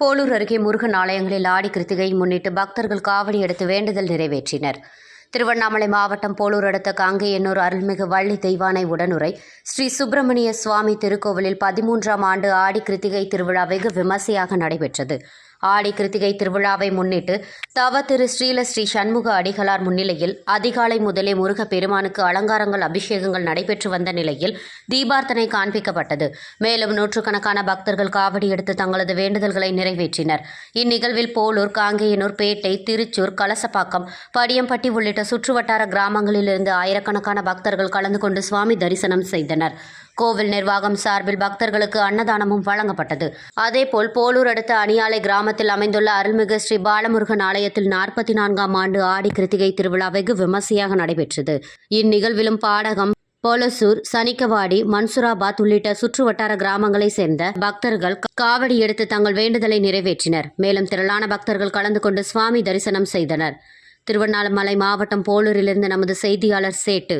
போலூர் அருகே முருகன் ஆலயங்களில் ஆடி கிருத்திகையை முன்னிட்டு பக்தர்கள் காவடி எடுத்து வேண்டுதல் நிறைவேற்றினர். திருவண்ணாமலை மாவட்டம் போலூர் அடுத்த காங்கையன்னூர் அருள்மிகு வள்ளி தெய்வானை உடனுரை ஸ்ரீ சுப்பிரமணிய சுவாமி திருக்கோவிலில் பதிமூன்றாம் ஆண்டு ஆடி கிருத்திகை திருவிழா வெகு விமர்சையாக நடைபெற்றது. ஆடி கிருத்திகை திருவிழாவை முன்னிட்டு தவ திரு ஸ்ரீல ஸ்ரீ சண்முக அடிகளார் முன்னிலையில் அதிகாலை முதலே முருக பெருமானுக்கு அலங்காரங்கள் அபிஷேகங்கள் நடைபெற்று வந்த நிலையில் தீபார்த்தனை காண்பிக்கப்பட்டது. மேலும் நூற்றுக்கணக்கான பக்தர்கள் காவடி எடுத்து தங்களது வேண்டுதல்களை நிறைவேற்றினர். இந்நிகழ்வில் போலூர் காங்கேயனூர் பேட்டை திருச்சூர் கலசப்பாக்கம் படியம்பட்டி உள்ளிட்ட சுற்றுவட்டார கிராமங்களிலிருந்து ஆயிரக்கணக்கான பக்தர்கள் கலந்து கொண்டு சுவாமி தரிசனம் செய்தனர். கோவில் நிர்வாகம் சார்பில் பக்தர்களுக்கு அன்னதானமும் வழங்கப்பட்டது. அதேபோல் போலூர் அடுத்த அணியாலை கிராமத்தில் அமைந்துள்ள அருள்மிகு ஸ்ரீ பாலமுருகன் ஆலயத்தில் நாற்பத்தி நான்காம் ஆண்டு ஆடி கிருத்திகை திருவிழா வெகு விமர்சையாக நடைபெற்றது. இந்நிகழ்விலும் பாடகம் பொலசூர் சனிக்கவாடி மன்சுராபாத் உள்ளிட்ட சுற்றுவட்டார கிராமங்களைச் சேர்ந்த பக்தர்கள் காவடி எடுத்து தங்கள் வேண்டுதலை நிறைவேற்றினர். மேலும் திரளான பக்தர்கள் கலந்து கொண்டு சுவாமி தரிசனம் செய்தனர். திருவண்ணாமலை மாவட்டம் போலூரிலிருந்து நமது செய்தியாளர் சேட்டு.